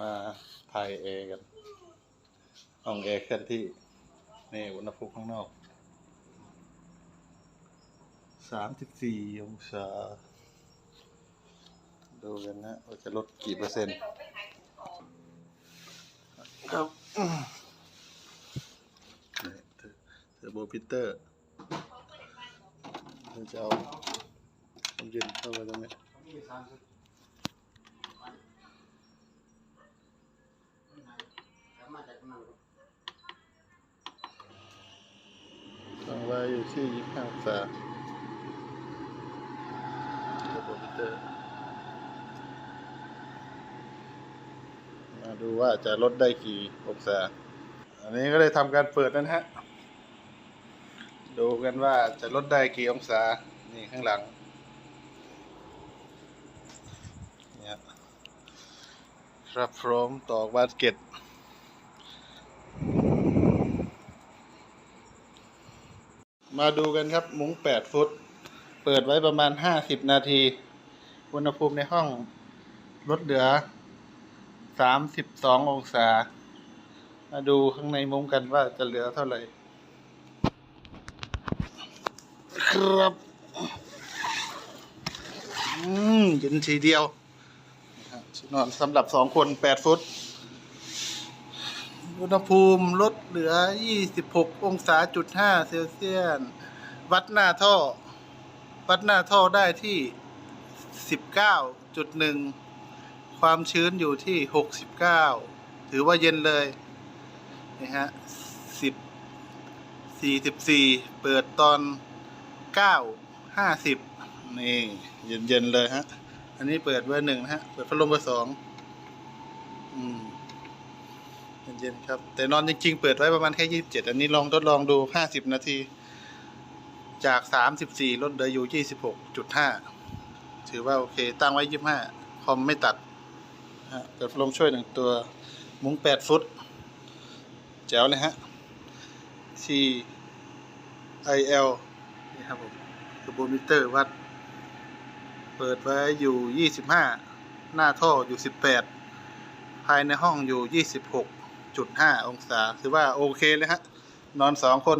มาถ่ายแอร์กันห้องแอร์เคลื่อนที่ นี่อุณหภูมิข้างนอก สามสิบสี่องศา ดูกันนะว่าจะลดกี่เปอร์เซ็นต์ ครับเทอร์เทอร์โบพิเตอร์เราจะเอาความเย็นเข้าไปตรงนี้ อยู่ที่25องศาเทอร์โบมิเตอร์มาดูว่าจะลดได้กี่องศา อันนี้ก็ได้ทำการเปิดนะฮะ ดูกันว่าจะลดได้กี่องศา นี่ข้างหลังเนี่ยครับพร้อมตอกบาสเก็ต มาดูกันครับ มุ้ง 8 ฟุต เปิดไว้ประมาณ 50 นาที อุณหภูมิในห้องลดเหลือ 32 องศา มาดูข้างในมุ้งกันว่าจะเหลือเท่าไหร่ ครับ อืมเย็นทีเดียวนะครับชุดนอนสำหรับสองคน 8 ฟุต อุณหภูมิลดเหลือ 26 องศาจุด5เซลเซียส วัดหน้าท่อ วัดหน้าท่อได้ที่ 19.1 ความชื้นอยู่ที่ 69 ถือว่าเย็นเลยนี่ฮะ10 44 เปิดตอน 9 50 นี่ เย็น ๆ เลยฮะ อันนี้เปิดเบอร์หนึ่งนะฮะ เปิดพัดลมเบอร์สอง อืม เย็นๆครับ แต่นอนจริงๆ เปิดไว้ประมาณแค่ยี่สิบเจ็ดอันนี้ลองทดลองดูห้าสิบนาที จากสามสิบสี่ลดเหลืออยู่ยี่สิบหกจุดห้าถือว่าโอเค ตั้งไว้ยี่บห้าคอมไม่ตัดฮะเปิดลมช่วยหนึ่งตัว มุ้งแปดฟุต แจ๋วเลยฮะ C I L นี่ครับผมคือโบมิเตอร์วัด เปิดไว้อยู่ยี่สิบห้าหน้าท่ออยู่สิบแปดภายในห้องอยู่ยี่สิบหก จุดห้าองศาถือว่าโอเคเลยฮะนอนสองคน